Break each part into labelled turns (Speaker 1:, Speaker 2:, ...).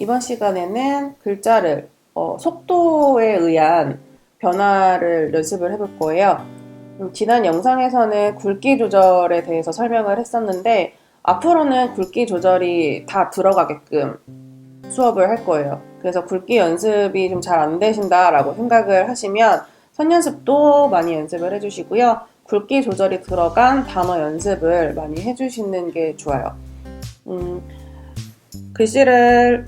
Speaker 1: 이번 시간에는 글자를 어, 속도에 의한 변화를 연습을 해볼 거예요. 음, 지난 영상에서는 굵기 조절에 대해서 설명을 했었는데 앞으로는 굵기 조절이 다 들어가게끔 수업을 할 거예요. 그래서 굵기 연습이 좀 잘 안 되신다라고 생각을 하시면 선연습도 많이 연습을 해주시고요. 굵기 조절이 들어간 단어 연습을 많이 해주시는 게 좋아요. 음, 글씨를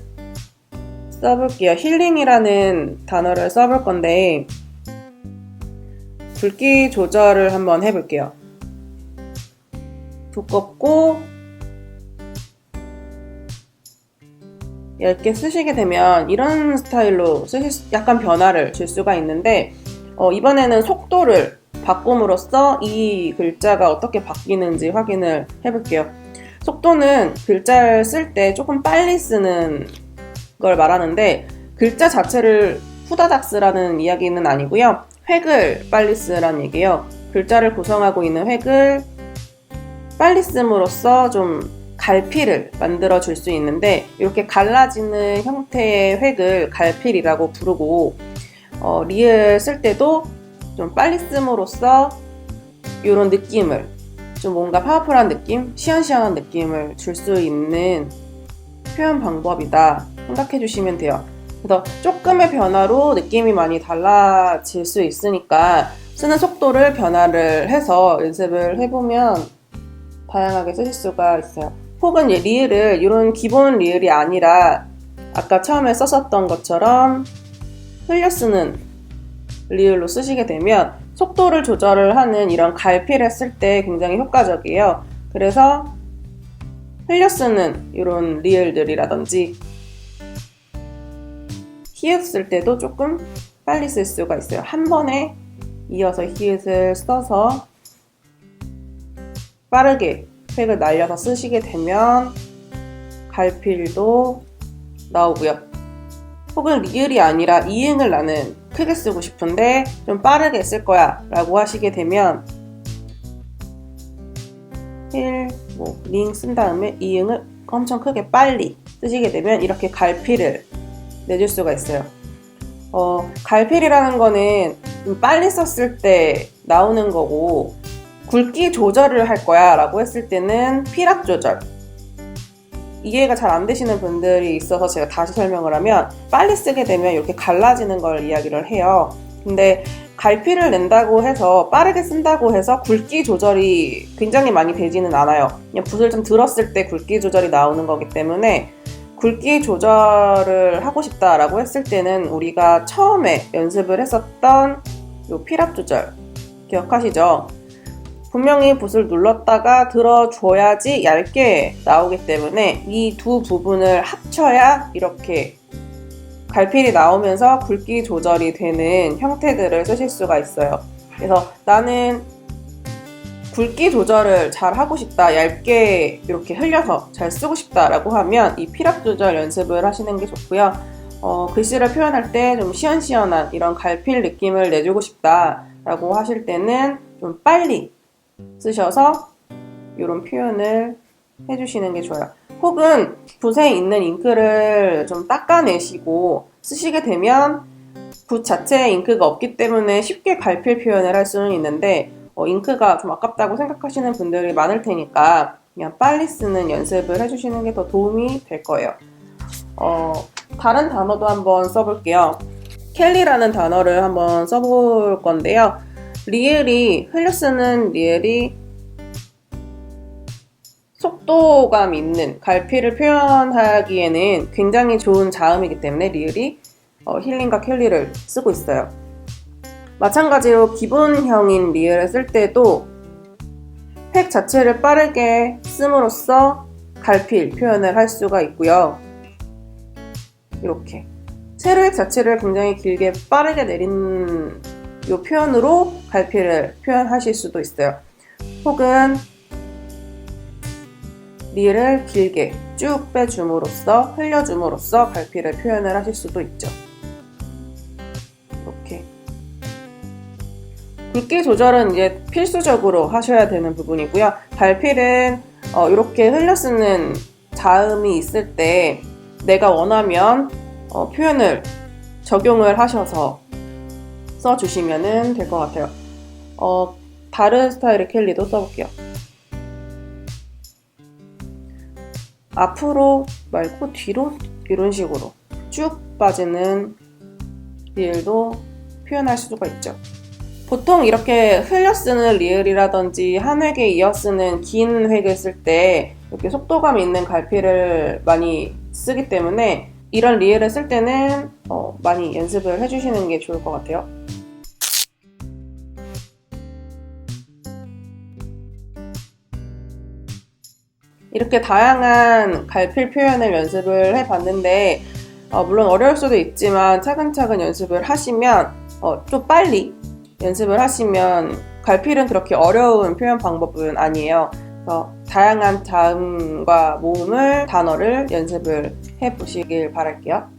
Speaker 1: 써볼게요. 힐링이라는 단어를 써볼 건데 굵기 조절을 한번 해볼게요. 두껍고 얇게 쓰시게 되면 이런 스타일로 쓰실 수- 약간 변화를 줄 수가 있는데 어, 이번에는 속도를 바꿈으로써 이 글자가 어떻게 바뀌는지 확인을 해볼게요. 속도는 글자를 쓸 때 조금 빨리 쓰는 걸 말하는데 글자 자체를 후다닥 쓰라는 이야기는 아니고요. 획을 빨리 쓰라는 얘기예요. 글자를 구성하고 있는 획을 빨리 씀으로써 좀 갈피를 만들어 줄 수 있는데 이렇게 갈라지는 형태의 획을 갈필이라고 부르고 어, 리을 쓸 때도 좀 빨리 씀으로써 이런 느낌을 좀 뭔가 파워풀한 느낌, 시원시원한 느낌을 줄 수 있는 표현 방법이다 생각해 주시면 돼요. 그래서 조금의 변화로 느낌이 많이 달라질 수 있으니까 쓰는 속도를 변화를 해서 연습을 해보면 다양하게 쓰실 수가 있어요. 혹은 이 리을을 이런 기본 리을이 아니라 아까 처음에 썼었던 것처럼 흘려 쓰는 리을로 쓰시게 되면 속도를 조절을 하는 이런 갈피를 쓸 때 굉장히 효과적이에요. 그래서 흘려 쓰는 이런 리을들이라든지 히읗 쓸 때도 조금 빨리 쓸 수가 있어요. 한 번에 이어서 히읗을 써서 빠르게 획을 날려서 쓰시게 되면 갈필도 나오고요. 혹은 리을이 아니라 이응을 나는 크게 쓰고 싶은데 좀 빠르게 쓸 거야 라고 하시게 되면 힐, 뭐, 링 쓴 다음에 이응을 엄청 크게 빨리 쓰시게 되면 이렇게 갈피를 내줄 수가 있어요. 어, 갈필이라는 거는 좀 빨리 썼을 때 나오는 거고 굵기 조절을 할 거야 라고 했을 때는 피락 조절. 이해가 잘 안 되시는 분들이 있어서 제가 다시 설명을 하면 빨리 쓰게 되면 이렇게 갈라지는 걸 이야기를 해요. 근데 갈피를 낸다고 해서 빠르게 쓴다고 해서 굵기 조절이 굉장히 많이 되지는 않아요. 그냥 붓을 좀 들었을 때 굵기 조절이 나오는 거기 때문에 굵기 조절을 하고 싶다라고 했을 때는 우리가 처음에 연습을 했었던 요 피랍 조절 기억하시죠? 분명히 붓을 눌렀다가 들어줘야지 얇게 나오기 때문에 이 두 부분을 합쳐야 이렇게 갈필이 나오면서 굵기 조절이 되는 형태들을 쓰실 수가 있어요. 그래서 나는 굵기 조절을 잘 하고 싶다, 얇게 이렇게 흘려서 잘 쓰고 싶다라고 하면 이 피랍 조절 연습을 하시는 게 좋고요. 어, 글씨를 표현할 때 좀 시원시원한 이런 갈필 느낌을 내주고 싶다라고 하실 때는 좀 빨리 쓰셔서 이런 표현을 해주시는 게 좋아요. 혹은 붓에 있는 잉크를 좀 닦아내시고 쓰시게 되면 붓 자체에 잉크가 없기 때문에 쉽게 갈필 표현을 할 수는 있는데 어, 잉크가 좀 아깝다고 생각하시는 분들이 많을 테니까 그냥 빨리 쓰는 연습을 해주시는 게 더 도움이 될 거예요. 어, 다른 단어도 한번 써볼게요. 켈리라는 단어를 한번 써볼 건데요. 리엘이 흘려 쓰는 리엘이 속도감 있는 갈피를 표현하기에는 굉장히 좋은 자음이기 때문에 리을이 어, 힐링과 켈리를 쓰고 있어요. 마찬가지로 기본형인 리을을 쓸 때도 획 자체를 빠르게 씀으로써 갈필 표현을 할 수가 있고요. 이렇게 세로획 자체를 굉장히 길게 빠르게 내린 이 표현으로 갈피를 표현하실 수도 있어요. 혹은 리를 길게 쭉 빼줌으로써 흘려줌으로써 갈피를 표현을 하실 수도 있죠. 굵기 조절은 이제 필수적으로 하셔야 되는 부분이고요. 갈필은 어, 이렇게 흘려 쓰는 자음이 있을 때 내가 원하면 어, 표현을 적용을 하셔서 써주시면 될 것 같아요. 어, 다른 스타일의 켈리도 써볼게요. 앞으로 말고 뒤로 이런 식으로 쭉 빠지는 리을도 표현할 수가 있죠. 보통 이렇게 흘려 쓰는 리을이라든지 한 획에 이어 쓰는 긴 획을 쓸 때 이렇게 속도감 있는 갈피를 많이 쓰기 때문에 이런 리을을 쓸 때는 어, 많이 연습을 해주시는 게 좋을 것 같아요. 이렇게 다양한 갈필 표현을 연습을 해봤는데 어, 물론 어려울 수도 있지만 차근차근 연습을 하시면 어, 좀 빨리 연습을 하시면 갈필은 그렇게 어려운 표현 방법은 아니에요. 그래서 다양한 자음과 모음을 단어를 연습을 해 보시길 바랄게요.